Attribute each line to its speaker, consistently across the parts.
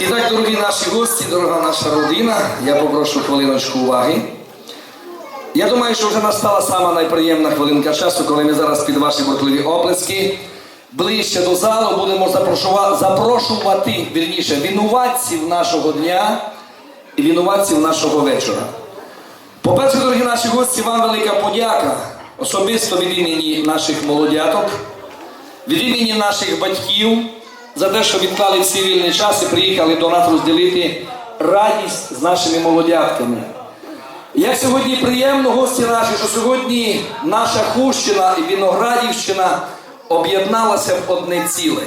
Speaker 1: І так, дорогі наші гості, дорога наша родина, я попрошу хвилиночку уваги. Я думаю, що вже настала сама найприємна хвилинка часу, коли ми зараз під ваші бурхливі оплески ближче до залу будемо запрошувати, вірніше, винуватців нашого дня і винуватців нашого вечора. По-перше, дорогі наші гості, вам велика подяка особисто від імені наших молодяток, від імені наших батьків за те, що відклали всі вільний час і приїхали до нас розділити радість з нашими молодятками. Як сьогодні приємно, гості наші, що сьогодні наша Хущина і Віноградівщина об'єдналася в одне ціле.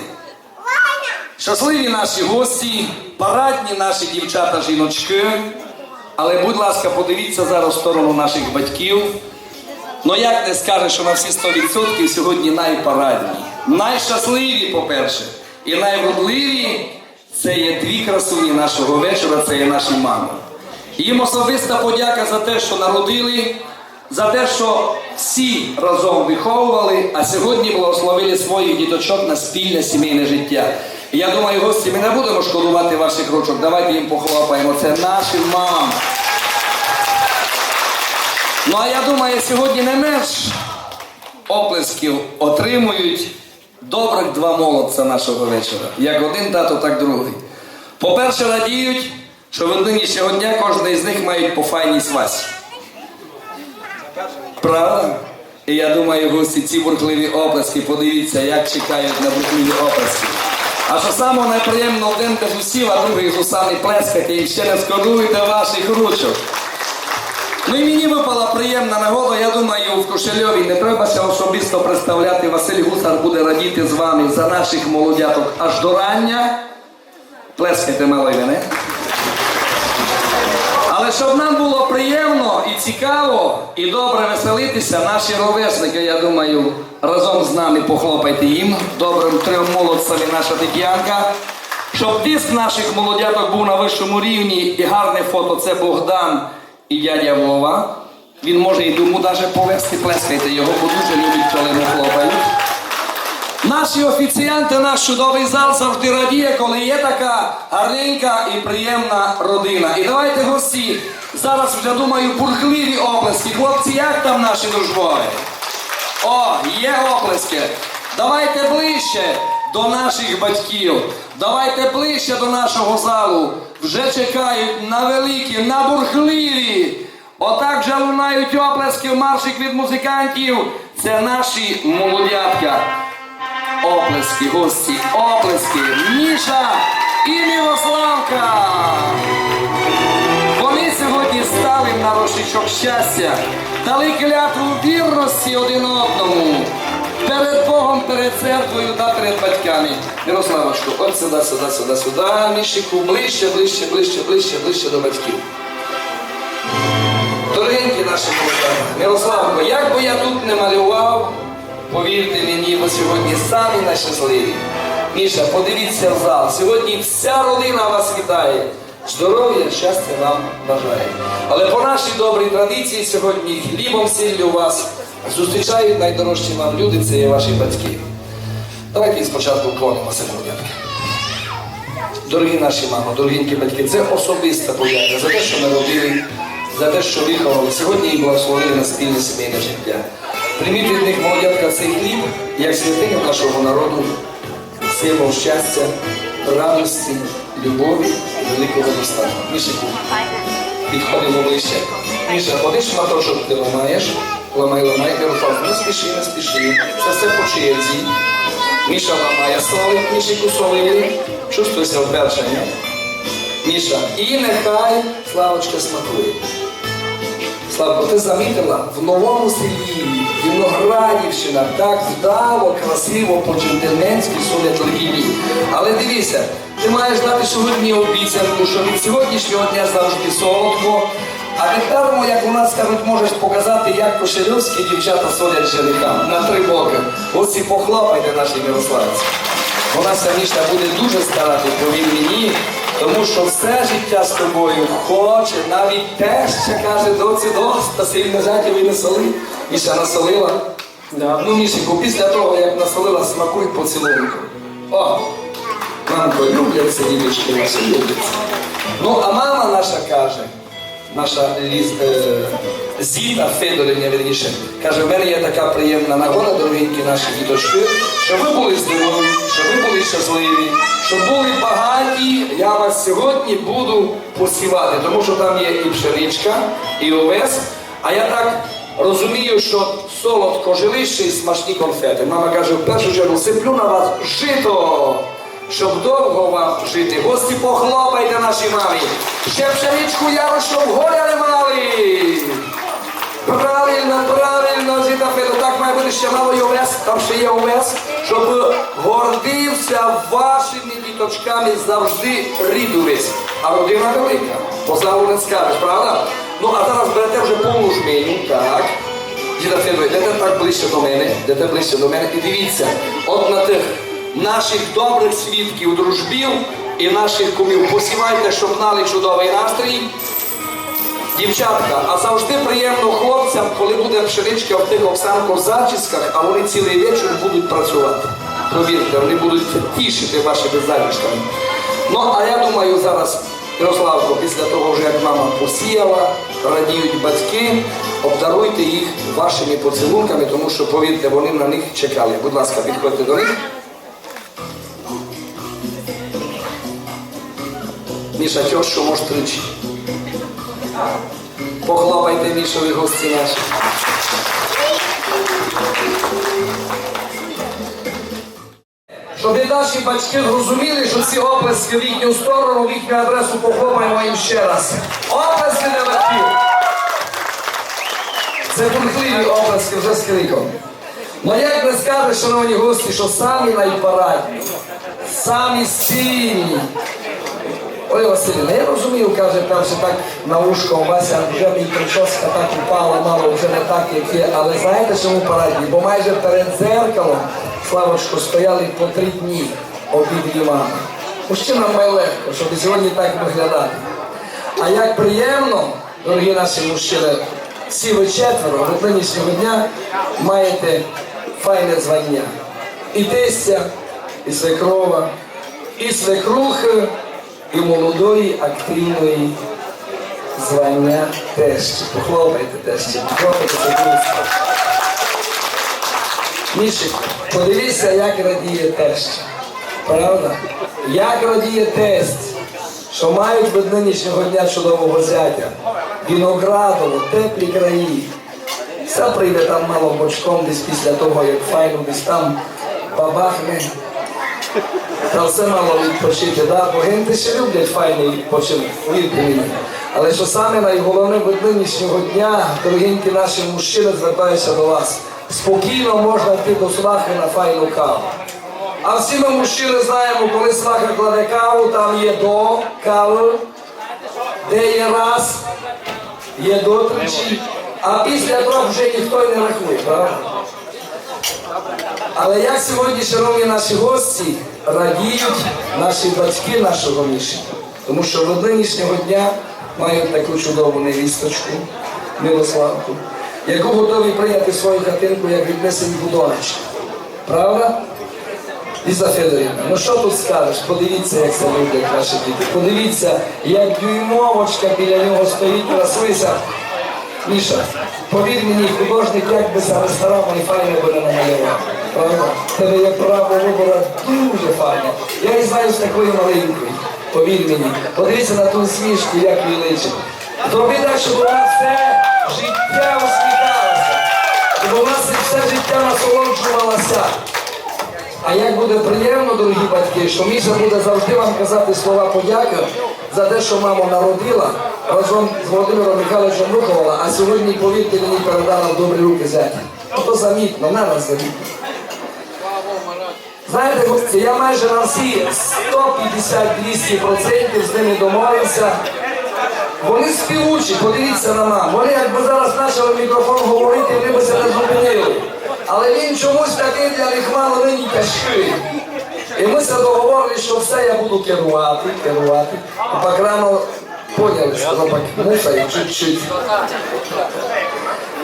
Speaker 1: Щасливі наші гості, парадні наші дівчата, жіночки. Але, будь ласка, подивіться зараз в сторону наших батьків. Ну як не скажеш, що на всі 100% сьогодні найпарадні, найщасливі, по-перше, і найвродливі це є дві красуні нашого вечора, це є наші мами. Їм особиста подяка за те, що народили, за те, що всі разом виховували, а сьогодні благословили своїх діточок на спільне сімейне життя. Я думаю, гості, ми не будемо шкодувати ваших ручок. Давайте їм похлопаємо. Це нашим мамам. Ну а я думаю, сьогодні не менш оплесків отримують добрих два молодця нашого вечора. Як один тато, так другий. По-перше, радіють, що в нинішнього дня кожен із них має по файній свасі. Правда? І я думаю, гості, ці бурхливі оплески, подивіться, як чекають на бурхливі оплески. А що саме найприємно один без усів, а другий з усами плескати і ще не скоруйте ваших ручок. Ну і мені випала приємна нагода, я думаю, в Кошельові не треба ще особисто представляти. Василь Гусар буде радіти з вами за наших молодяток аж до рання. Плескайте малий мене. Але щоб нам було приємно і цікаво, і добре веселитися, наші ровесники, я думаю, разом з нами похлопайте їм, добрим трьом молодцям і наша Тетянка. Щоб тиск наших молодяток був на вищому рівні і гарне фото це Богдан і дядя Вова. Він може і думу навіть повести, плескайте його, бо дуже любить, коли ми хлопають. Наші офіціанти, наш чудовий зал завжди радіє, коли є така гарненька і приємна родина. І давайте гості, зараз вже думаю, бурхливі оплески. Хлопці, як там наші дружбові? О, є оплески. Давайте ближче до наших батьків. Давайте ближче до нашого залу. Вже чекають на великі, на бурхливі. Отак же лунають оплески, маршик від музикантів. Це наші молодятка. Оплески, гості, оплески. Міша і Мирославка. Вони сьогодні стали на рушичок щастя, дали клятву вірності один одному. Перед Богом, перед церквою та перед батьками. Мирославочко, от сюди, сюди, сюди, сюди. Мішику, ближче, ближче, ближче, ближче, ближче до батьків. Дорогенькі наші молоді, Мирославко, як би я тут не малював, повірте мені, бо сьогодні самі найщасливі. Міша, подивіться в зал. Сьогодні вся родина вас вітає. Здоров'я, щастя вам бажає. Але по нашій добрій традиції сьогодні хлібом сіллю вас зустрічають найдорожчі вам люди, це є ваші батьки. Давайте спочатку вклонимося, молодятки. Дорогі наші мами, дорогенькі батьки, це особиста подяка за те, що народили, за те, що виховали. Сьогодні і благословили на спільне сімейне життя. Прийміть від них молодятка цей хліб, як святиня нашого народу, символ щастя, радості, любові, великого достатку. Мішику, підходимо ближче. Міша, один шматочок ти ламаєш, ламай, ламай, Мирослав, не спіши, не спіши. Це все по черзі. Міша ламає солик, Мішику солили. Чувствуйся впершення. Міша, і нехай Славочка смакує. Славко, ти замітила, в новому селі, Віноградівщина, так вдало, красиво, по-джентльменськи судять легіні. Але дивися, ти маєш дати сьогодні обіцянку, що від сьогоднішнього дня завжди солодко. А ну, як у нас кажуть, можеш показати, як кошельовські дівчата солять женихам на три боки. Ось і похлопайте наші мирославці. Вона самішна буде дуже старати, повір мені, тому що все життя з тобою хоче, навіть те, що каже доці доста, сильно жаття і не соли. Міша насолила. Да. Ну, Мішеньку, після того, як насолила, смакуй поцілунку. О! Мамко, любляться діточки наші, любляться. Ну, а мама наша каже, наша Ліз, е, Зіта Федорівня, верніше, каже, в мене є така приємна нагода, дорогенькі наші діточки, щоб ви були здорові, щоб ви були щасливі, щоб були багаті. Я вас сьогодні буду посівати, тому що там є і пшеничка, і овес. А я так розумію, що солодко жилище і смачні конфети. Мама каже, в першу чергу сиплю на вас жито щоб довго вам жити. Гості похлопайте нашій мамі. Ще пшеничку яру, щоб горя не мали. Правильно, правильно, Зіта Федо, так має бути ще мало й овес, там ще є овес, щоб гордився вашими діточками завжди рід увесь. А родина велика, позалу не скажеш, правда? Ну, а зараз берете вже повну жменю, так. Діда Федо, йдете так ближче до мене, йдете ближче до мене і дивіться, от на тих наших добрих свідків, дружбів і наших кумів посівайте, щоб мали чудовий настрій. Дівчатка, а завжди приємно хлопцям, коли буде пшеничка в тих оксанко зачісках, а вони цілий вечір будуть працювати. Повірте, вони будуть тішити вашими залишками. Ну, а я думаю, зараз, Ярославко, після того, вже як мама посіяла, радіють батьки, обдаруйте їх вашими поцілунками, тому що, повірте, вони на них чекали. Будь ласка, підходьте до них. Міша, тьощу, може, тричі. Похлопайте Мішові гості наші. Щоб і наші батьки зрозуміли, що ці оплески в їхню сторону, в їхню адресу похлопаємо їм ще раз. Оплески для батьків. Це бурхливі оплески вже з криком. Ну як не скажеш, шановні гості, що самі найпарадні, самі сильні, Ой, Василівна, я розумію, каже, перше так на ушко у Вася, вже мій прическа так упала, мало вже не так, як є. Але знаєте, чому парадні? Бо майже перед зеркалом, Славочко, стояли по три дні обидві мами. Мужчинам легко, щоб сьогодні так виглядати. А як приємно, дорогі наші мужчини, всі ви четверо від нинішнього дня маєте файне звання. І тестя, і свекрова, і свекрухи, і молодої активної звання тещі. Похлопайте тещі, похлопайте свекрухи. Мішик, подивіться, як радіє теща. Правда? Як радіє тесть, що мають від нинішнього дня чудового зятя. Віноградово, теплі краї. Все прийде там мало бочком десь після того, як файно десь там бабахне. Та все мало відпочити, да? бо генти ще люблять файний відпочинок, мені. Але що саме найголовне від нинішнього дня, дорогенькі наші мужчини, звертаюся до вас. Спокійно можна йти до свахи на файну каву. А всі ми мужчини знаємо, коли сваха кладе каву, там є до кави, де є раз, є до тричі, а після трьох вже ніхто й не рахує, правда? Але як сьогодні, шановні наші гості, радіють наші батьки нашого Міші, тому що від нинішнього дня мають таку чудову невісточку, Милославку, яку готові прийняти свою хатинку як віднесеньку донечку. Правда? Ліза Федорівна, ну що тут скажеш? Подивіться, як це люблять наші діти. Подивіться, як дюймовочка біля нього стоїть, красується. Міша, повір мені, художник як би саме старав, і файно би не намалював. Правда? Тебе є право вибору дуже файне. Я і знаю з такої маленької. Повір мені. Подивіться на ту смішку, як її личить. Зроби так, щоб вона все життя усміхалася. Щоб вона все життя насолоджувалася. А як буде приємно, дорогі батьки, що Міша буде завжди вам казати слова подяки за те, що мама народила, разом з Володимиром Михайловичем виховала, а сьогодні, повірте мені, передала в добрі руки зятя. Ну то замітно, на нас замітно. Знаєте, гості, я майже на всі 150-200% з ними домовився. Вони співучі, подивіться на маму. Вони якби зараз почали мікрофон говорити, вони би себе зупинили. Але він чомусь такий для них нині тяжкий. І ми договорили, що все я буду керувати, керувати. Рано поняли, що воно так мусає чуть-чуть.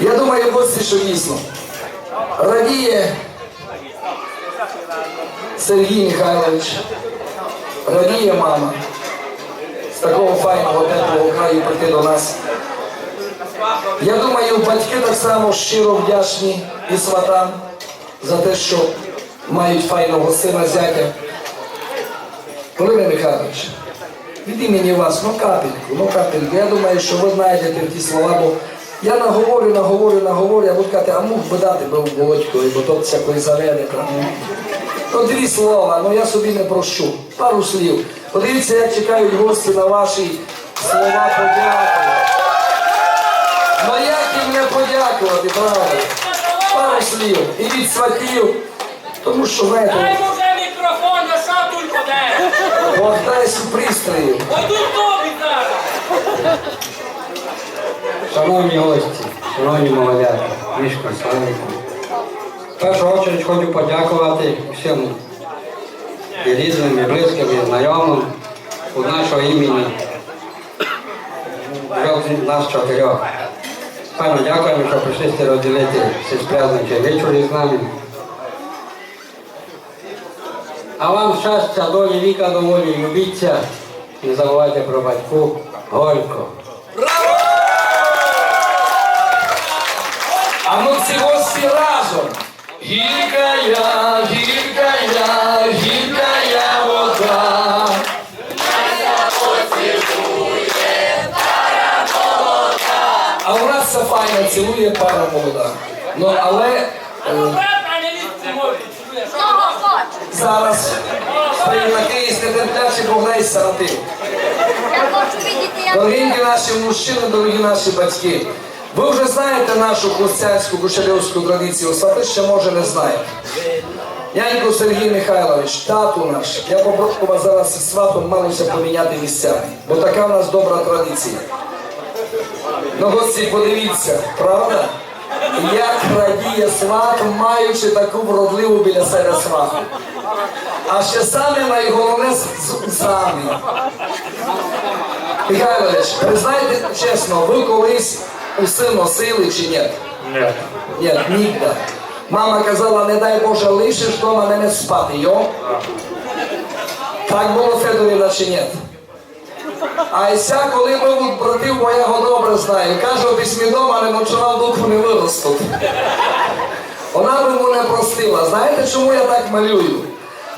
Speaker 1: Я думаю, гості, що дійсно. Радіє Сергій Михайлович, радіє мама з такого файного теплого краю прийти до нас. Я думаю, батьки так само щиро вдячні і сватам за те, що мають файного сина зятя. Володимир Михайлович, від імені вас, ну капельку, ну капельку. Я думаю, що ви знайдете ті слова, бо я наговорю, наговорю, наговорю, а буду казати, а мог би дати би в Володьку, бо то всякої заведе. ну. Дві слова, ну я собі не прощу. Пару слів. Подивіться, як чекають гості на ваші слова подяки. Ну як їм не подякувати, правда? Пару слів. І від сватів. Тому що, знаєте,
Speaker 2: може мікрофон, на шатульку Одуть тобі зараз.
Speaker 3: Шановні гості, шановні молодята, мішка славику. В першу чергу хочу подякувати всім і рідним, і близьким, і знайомим у нашого імені. Нас чотирьох. Пану дякуємо, що прийшли розділити цей праздничний вечір із нами. А вам щастя, долі, віка доволі, любіться. Не забувайте про батьку Голько.
Speaker 1: А ми всі гості разом. Гірка я, гірка я, гірка я вода. А у нас все файно цілує пара молода. Ну але е, зараз на тим.
Speaker 4: Я хочу видіти, як
Speaker 1: Дорогенькі наші мужчини, дорогі наші батьки. Ви вже знаєте нашу християнську кушелівську традицію, свати ще може не знаєте. Нянько Сергій Михайлович, тату наш, я попрошу вас зараз із сватом малося поміняти місцями, бо така в нас добра традиція. Ну, гості, подивіться, правда? Як радіє сват, маючи таку вродливу біля себе свату. А ще саме найголовне самі. Михайлович, признайте чесно, ви колись уси носили чи ні?
Speaker 3: Ні.
Speaker 1: Ні, ніколи. Мама казала, не дай Боже, лишиш дома не спати, йо? Так було Федорівна чи ні? А ся, коли от братів, бо я його добре знаю, каже, письмі дома не ночував духу не виростуть. Вона би йому не простила. Знаєте, чому я так малюю?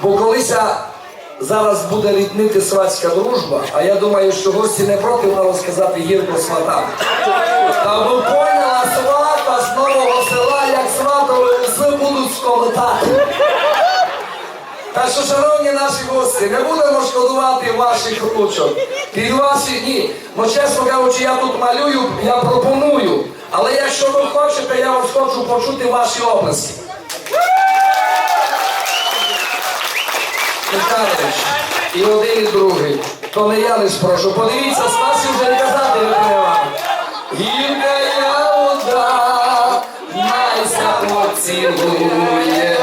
Speaker 1: Бо колись я- зараз буде ріднити сватська дружба, а я думаю, що гості не проти мало сказати гірко сватам. Та ви поняла свата з нового села, як сватові уси будуть сколотати. Так що, шановні наші гості, не будемо шкодувати ваших ручок. Під ваші ні. Ну, чесно кажучи, я тут малюю, я пропоную. Але якщо ви хочете, я вас хочу почути ваші області. Михайлович, і один, і другий. То не я лиш прошу. Подивіться, Спасі вже не казати не треба. Гірка я вода, найся поцілує,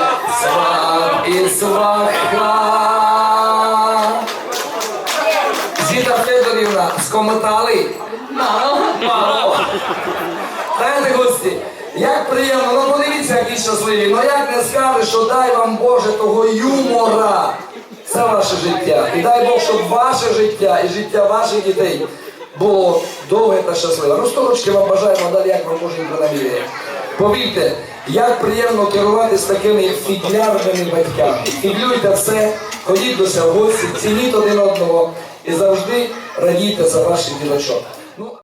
Speaker 1: і сваха. Зіта Федорівна, скометали? Мало. Мало. Знаєте, гості, як приємно, ну подивіться, які щасливі. Ну як не скажеш, що дай вам Боже того юмора. Це ваше життя. І дай Бог, щоб ваше життя і життя ваших дітей було довге та щасливе. Ну, сторочки вам бажаємо далі, як вам можемо наміряє. Повірте, як приємно керувати з такими фідлярними батьками. Фідлюйте все, ходіть до в гості, цініть один одного і завжди радійте за ваших діточок. Ну,